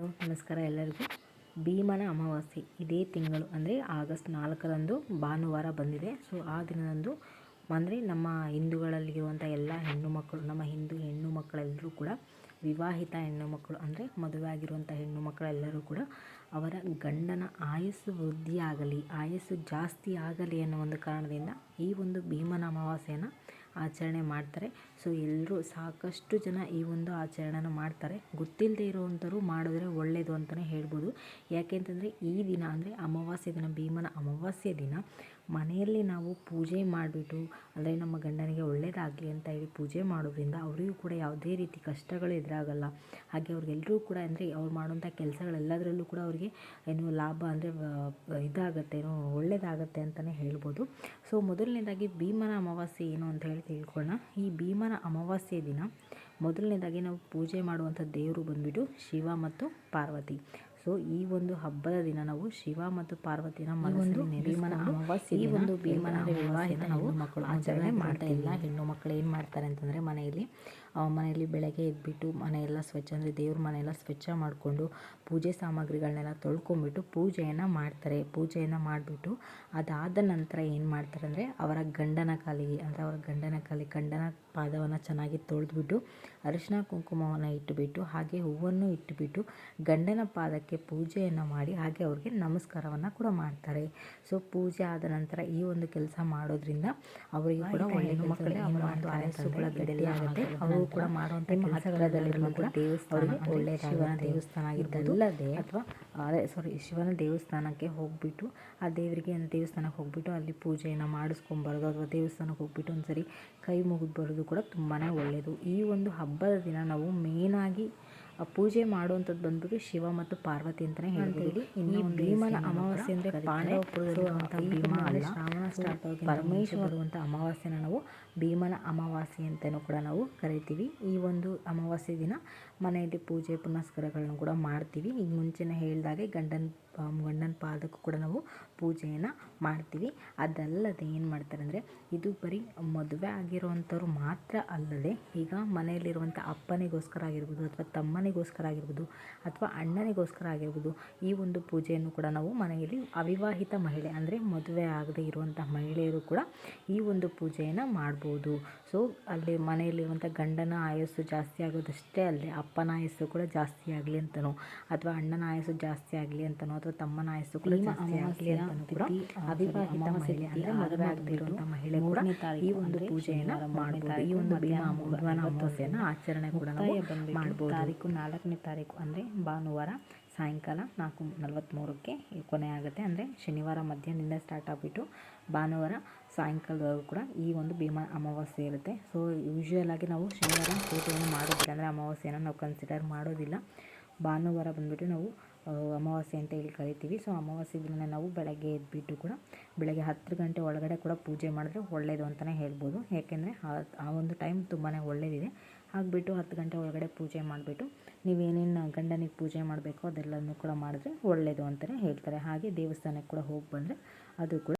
ನಮಸ್ಕಾರ ಎಲ್ಲರಿಗೂ. ಭೀಮನ ಅಮಾವಾಸ್ಯೆ. ಇದೇ ತಿಂಗಳು, ಅಂದರೆ ಆಗಸ್ಟ್ ನಾಲ್ಕರಂದು ಭಾನುವಾರ ಬಂದಿದೆ. ಸೊ ಆ ದಿನದಂದು ಅಂದರೆ ನಮ್ಮ ಹಿಂದೂಗಳಲ್ಲಿರುವಂಥ ಎಲ್ಲ ಹೆಣ್ಣು ಮಕ್ಕಳು ನಮ್ಮ ಹಿಂದೂ ಹೆಣ್ಣು ಮಕ್ಕಳೆಲ್ಲರೂ ಕೂಡ, ವಿವಾಹಿತ ಹೆಣ್ಣು ಮಕ್ಕಳು ಅಂದರೆ ಮದುವೆ ಆಗಿರುವಂಥ ಹೆಣ್ಣು ಮಕ್ಕಳೆಲ್ಲರೂ ಕೂಡ ಅವರ ಗಂಡನ ಆಯಸ್ಸು ವೃದ್ಧಿಯಾಗಲಿ, ಆಯಸ್ಸು ಜಾಸ್ತಿ ಆಗಲಿ ಅನ್ನೋ ಒಂದು ಕಾರಣದಿಂದ ಈ ಒಂದು ಭೀಮನ ಅಮಾವಾಸ್ಯೆಯನ್ನು ಆಚರಣೆ ಮಾಡ್ತಾರೆ. ಸೊ ಎಲ್ಲರೂ ಸಾಕಷ್ಟು ಜನ ಈ ಒಂದು ಆಚರಣೆನ ಮಾಡ್ತಾರೆ. ಗೊತ್ತಿಲ್ಲದೆ ಇರೋವಂಥವ್ರು ಮಾಡಿದ್ರೆ ಒಳ್ಳೆಯದು ಅಂತಲೇ ಹೇಳ್ಬೋದು. ಯಾಕೆ ಅಂತಂದರೆ, ಈ ದಿನ ಅಂದರೆ ಅಮಾವಾಸ್ಯೆ ದಿನ, ಭೀಮನ ಅಮಾವಾಸ್ಯೆ ದಿನ, ಮನೆಯಲ್ಲಿ ನಾವು ಪೂಜೆ ಮಾಡಿಬಿಟ್ಟು, ಅಂದರೆ ನಮ್ಮ ಗಂಡನಿಗೆ ಒಳ್ಳೆಯದಾಗಲಿ ಅಂತ ಹೇಳಿ ಪೂಜೆ ಮಾಡೋದ್ರಿಂದ ಅವರಿಗೂ ಕೂಡ ಯಾವುದೇ ರೀತಿ ಕಷ್ಟಗಳು ಎದುರಾಗಲ್ಲ. ಹಾಗೆ ಅವ್ರಿಗೆಲ್ಲರೂ ಕೂಡ ಅಂದರೆ ಅವ್ರು ಮಾಡುವಂಥ ಕೆಲಸಗಳೆಲ್ಲದರಲ್ಲೂ ಕೂಡ ಅವರಿಗೆ ಏನು ಲಾಭ ಅಂದರೆ ಇದಾಗುತ್ತೆ, ಏನು ಒಳ್ಳೆಯದಾಗತ್ತೆ ಅಂತಲೇ ಹೇಳ್ಬೋದು. ಸೊ ಮೊದಲನೇದಾಗಿ ಭೀಮನ ಅಮಾವಾಸ್ಯೆ ಏನು ಅಂತ ಹೇಳಿ ತಿಳ್ಕೊಳ್ಳೋಣ. ಈ ಭೀಮನ ಅಮಾವಾಸ್ಯೆ ದಿನ ಮೊದಲನೇದಾಗಿ ನಾವು ಪೂಜೆ ಮಾಡುವಂಥ ದೇವರು ಬಂದುಬಿಟ್ಟು ಶಿವ ಮತ್ತು ಪಾರ್ವತಿ. ಸೊ ಈ ಒಂದು ಹಬ್ಬದ ದಿನ ನಾವು ಶಿವ ಮತ್ತು ಪಾರ್ವತಿನ ಮನಸ್ಸು ಭೀಮನ ಅಮಾವಾಸ್ಯೆ ಈ ಒಂದು ಭೀಮನ ವಿವಾಹಿತ ನಾವು ಮಕ್ಕಳು ಆಚರಣೆ ಮಾಡ್ತಾ ಇಲ್ಲ. ಹೆಣ್ಣು ಮಕ್ಕಳು ಏನು ಮಾಡ್ತಾರೆ ಅಂತಂದರೆ ಮನೆಯಲ್ಲಿ ಮನೆಯಲ್ಲಿ ಬೆಳಗ್ಗೆ ಎದ್ಬಿಟ್ಟು ಮನೆಯೆಲ್ಲ ಸ್ವಚ್ಛ ಅಂದರೆ ದೇವ್ರ ಮನೆಯೆಲ್ಲ ಸ್ವಚ್ಛ ಮಾಡಿಕೊಂಡು ಪೂಜೆ ಸಾಮಗ್ರಿಗಳನ್ನೆಲ್ಲ ತೊಳ್ಕೊಂಬಿಟ್ಟು ಪೂಜೆಯನ್ನು ಮಾಡ್ತಾರೆ. ಪೂಜೆಯನ್ನು ಮಾಡಿಬಿಟ್ಟು ಅದಾದ ನಂತರ ಏನು ಮಾಡ್ತಾರೆ ಅಂದರೆ ಅವರ ಗಂಡನ ಕಾಲಿಗೆ ಅಂದರೆ ಅವರ ಗಂಡನ ಕಾಲಿಗೆ ಗಂಡನ ಪಾದವನ್ನು ಚೆನ್ನಾಗಿ ತೊಳೆದ್ಬಿಟ್ಟು ಅರಿಶಿನ ಕುಂಕುಮವನ್ನು ಇಟ್ಟುಬಿಟ್ಟು ಹಾಗೆ ಹೂವನ್ನು ಇಟ್ಟುಬಿಟ್ಟು ಗಂಡನ ಪಾದಕ್ಕೆ ಪೂಜೆಯನ್ನು ಮಾಡಿ ಹಾಗೆ ಅವ್ರಿಗೆ ನಮಸ್ಕಾರವನ್ನು ಕೂಡ ಮಾಡ್ತಾರೆ. ಸೊ ಪೂಜೆ ಆದ ನಂತರ ಈ ಒಂದು ಕೆಲಸ ಮಾಡೋದ್ರಿಂದ ಅವರಿಗೆ ಕೂಡ ಒಳ್ಳೆಯ ಮಕ್ಕಳಿಗೆ ಅವರ ಒಂದು ಆಯಸ್ಸು ಆಗುತ್ತೆ. ಗಟ್ಟಿಯಾಗುತ್ತೆ ಅವರು ಕೂಡ ಮಾಡುವಂಥ ಕೂಡ ದೇವಸ್ಥಾನ ಒಳ್ಳೆಯ ಶಿವನ ದೇವಸ್ಥಾನ ಆಗಿದ್ದಲ್ಲದೆ ಅಥವಾ ಅದೇ ಸಾರಿ ಶಿವನ ದೇವಸ್ಥಾನಕ್ಕೆ ಹೋಗಿಬಿಟ್ಟು ಆ ದೇವರಿಗೆ ದೇವಸ್ಥಾನಕ್ಕೆ ಹೋಗ್ಬಿಟ್ಟು ಅಲ್ಲಿ ಪೂಜೆಯನ್ನು ಮಾಡಿಸ್ಕೊಂಬರೋದು ಅಥವಾ ದೇವಸ್ಥಾನಕ್ಕೆ ಹೋಗ್ಬಿಟ್ಟು ಒಂದ್ಸರಿ ಕೈ ಮುಗಿದು ಬರೋದು ಕೂಡ ತುಂಬಾ ಒಳ್ಳೆಯದು ಈ ಒಂದು ಹಬ್ಬದ ದಿನ ನಾವು ಮೇನಾಗಿ ಪೂಜೆ ಮಾಡುವಂಥದ್ದು ಬಂದ್ಬಿಟ್ಟು ಶಿವ ಮತ್ತು ಪಾರ್ವತಿ ಅಂತಲೇ ಹೇಳ್ತೀವಿ ಇನ್ನು ಭೀಮನ ಅಮಾವಾಸ್ಯೆ ಅಂದರೆ ಪಾಂಡವಪುರದಲ್ಲಿರುವಂಥ ಭೀಮ ಅಲ್ಲ. ಶ್ರಾವಣ ಸ್ಟಾರ್ಟ್ ಆಗಿ ಪರಮೇಶ್ವರ ಬರುವಂಥ ಅಮಾವಾಸ್ಯೆನ ನಾವು ಭೀಮನ ಅಮಾವಾಸ್ಯೆ ಅಂತಲೂ ಕೂಡ ನಾವು ಕರಿತೀವಿ. ಈ ಒಂದು ಅಮಾವಾಸ್ಯೆ ದಿನ ಮನೆಯಲ್ಲಿ ಪೂಜೆ ಪುನಸ್ಕಾರಗಳನ್ನು ಕೂಡ ಮಾಡ್ತೀವಿ. ಈಗ ಮುಂಚೆನೇ ಹೇಳಿದಾಗೆ ಗಂಡನ ಗಂಡನ ಪಾದಕ್ಕೂ ಕೂಡ ನಾವು ಪೂಜೆಯನ್ನು ಮಾಡ್ತೀವಿ. ಅದಲ್ಲದೆ ಏನು ಮಾಡ್ತಾರೆ ಅಂದರೆ ಇದು ಬರೀ ಮದುವೆ ಆಗಿರುವಂಥವ್ರು ಮಾತ್ರ ಅಲ್ಲದೆ ಈಗ ಮನೆಯಲ್ಲಿರುವಂಥ ಅಪ್ಪನಿಗೋಸ್ಕರ ಆಗಿರ್ಬೋದು ಅಥವಾ ತಮ್ಮನಿಗೋಸ್ಕರ ಆಗಿರ್ಬೋದು ಅಥವಾ ಅಣ್ಣನಿಗೋಸ್ಕರ ಆಗಿರ್ಬೋದು ಈ ಒಂದು ಪೂಜೆಯನ್ನು ಕೂಡ ನಾವು ಮನೆಯಲ್ಲಿ ಅವಿವಾಹಿತ ಮಹಿಳೆ ಅಂದರೆ ಮದುವೆ ಆಗದೆ ಇರುವಂಥ ಮಹಿಳೆಯರು ಕೂಡ ಈ ಒಂದು ಪೂಜೆಯನ್ನು ಮಾಡ್ಬೋದು. ಸೊ ಅಲ್ಲಿ ಮನೆಯಲ್ಲಿರುವಂಥ ಗಂಡನ ಆಯಸ್ಸು ಜಾಸ್ತಿ ಆಗೋದಷ್ಟೇ ಅಲ್ಲದೆ ಅಪ್ಪನ ಆಯಸ್ಸು ಕೂಡ ಜಾಸ್ತಿ ಆಗಲಿ ಅಂತನೋ ಅಥವಾ ಅಣ್ಣನ ಆಯಸ್ಸು ಜಾಸ್ತಿ ಆಗಲಿ ಅಂತನೋ ಅಥವಾ ತಮ್ಮನ ಆಯಸ್ಸು ಕೂಡ ಜಾಸ್ತಿ ಆಗಲಿ ಅಂತನೂ ಕೂಡ ಅವಿವಾಹಿತ ಮಹಿಳೆ ಅಂದರೆ ಮದುವೆ ಆಗದಿರುವಂಥ ಮಹಿಳೆ ಕೂಡ ಈ ಒಂದು ಪೂಜೆಯನ್ನು ಮಾಡ್ಬೋದು. ಈ ಒಂದು ಭೀಮ ಭೀಮನ ಅಮಾವಾಸ್ಯೆಯನ್ನು ಆಚರಣೆ ಕೂಡ ನಾವು ಮಾಡ್ಬೋದು. ನಾಲ್ಕನೇ ತಾರೀಕು ಅಂದರೆ ಭಾನುವಾರ ಸಾಯಂಕಾಲ ನಾಲ್ಕು ನಲವತ್ತ್ಮೂರಕ್ಕೆ ಕೊನೆ ಆಗುತ್ತೆ. ಅಂದರೆ ಶನಿವಾರ ಮಧ್ಯಾಹ್ನದಿಂದ ಸ್ಟಾರ್ಟ್ ಆಗಿಬಿಟ್ಟು ಭಾನುವಾರ ಸಾಯಂಕಾಲದವರೆಗೂ ಕೂಡ ಈ ಒಂದು ಭೀಮ ಅಮಾವಾಸ್ಯೆ ಇರುತ್ತೆ. ಸೊ ಯೂಶ್ವಲ್ ಆಗಿ ನಾವು ಶನಿವಾರ ಪೂಜೆಯನ್ನು ಮಾಡೋದಿಲ್ಲ. ಅಂದರೆ ಅಮಾವಾಸ್ಯೆಯನ್ನು ನಾವು ಕನ್ಸಿಡರ್ ಮಾಡೋದಿಲ್ಲ. ಭಾನುವಾರ ಬಂದುಬಿಟ್ಟು ನಾವು ಅಮಾವಾಸ್ಯೆ ಅಂತ ಹೇಳಿ ಕರಿತೀವಿ. ಸೊ ಅಮಾವಾಸ್ಯೆ ದಿನ ನಾವು ಬೆಳಗ್ಗೆ ಎದ್ಬಿಟ್ಟು ಕೂಡ ಬೆಳಗ್ಗೆ ಹತ್ತು ಗಂಟೆ ಒಳಗಡೆ ಕೂಡ ಪೂಜೆ ಮಾಡಿದ್ರೆ ಒಳ್ಳೆಯದು ಅಂತಲೇ ಹೇಳ್ಬೋದು. ಯಾಕೆಂದರೆ ಆ ಒಂದು ಟೈಮ್ ತುಂಬಾ ಒಳ್ಳೆಯದಿದೆ ಹಾಗಿಬಿಟ್ಟು ಹತ್ತು ಗಂಟೆ ಒಳಗಡೆ ಪೂಜೆ ಮಾಡಿಬಿಟ್ಟು ನೀವೇನೇನು ಗಂಡನಿಗೆ ಪೂಜೆ ಮಾಡಬೇಕೋ ಅದೆಲ್ಲನೂ ಕೂಡ ಮಾಡಿದ್ರೆ ಒಳ್ಳೆಯದು ಅಂತಲೇ ಹೇಳ್ತಾರೆ. ಹಾಗೆ ದೇವಸ್ಥಾನಕ್ಕೆ ಕೂಡ ಹೋಗಿ ಬಂದರೆ ಅದು ಕೂಡ